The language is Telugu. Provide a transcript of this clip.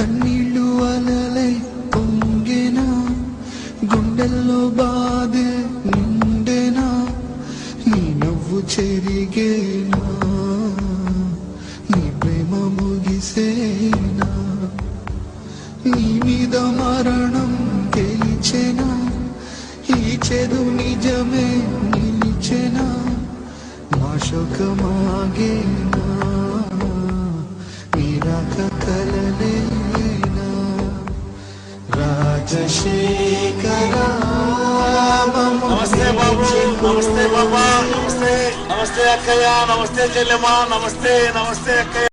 కన్నీళ్ళు అలలై పొంగెనా గుండెల్లో బాధ నిండెనా నీ నవ్వు చెరిగేనా నీ ప్రేమ ముగిసేనా నీ మీద మరణం గెలిచెనా ఈ చెదు నిజమే నిలిచెనా మా శోకమాగే నమస్తే బాబు నమస్తే బాబా నమస్తే. నమస్తే అక్కయ్య నమస్తే చెల్లెమ్మ నమస్తే నమస్తే అక్కయ్య.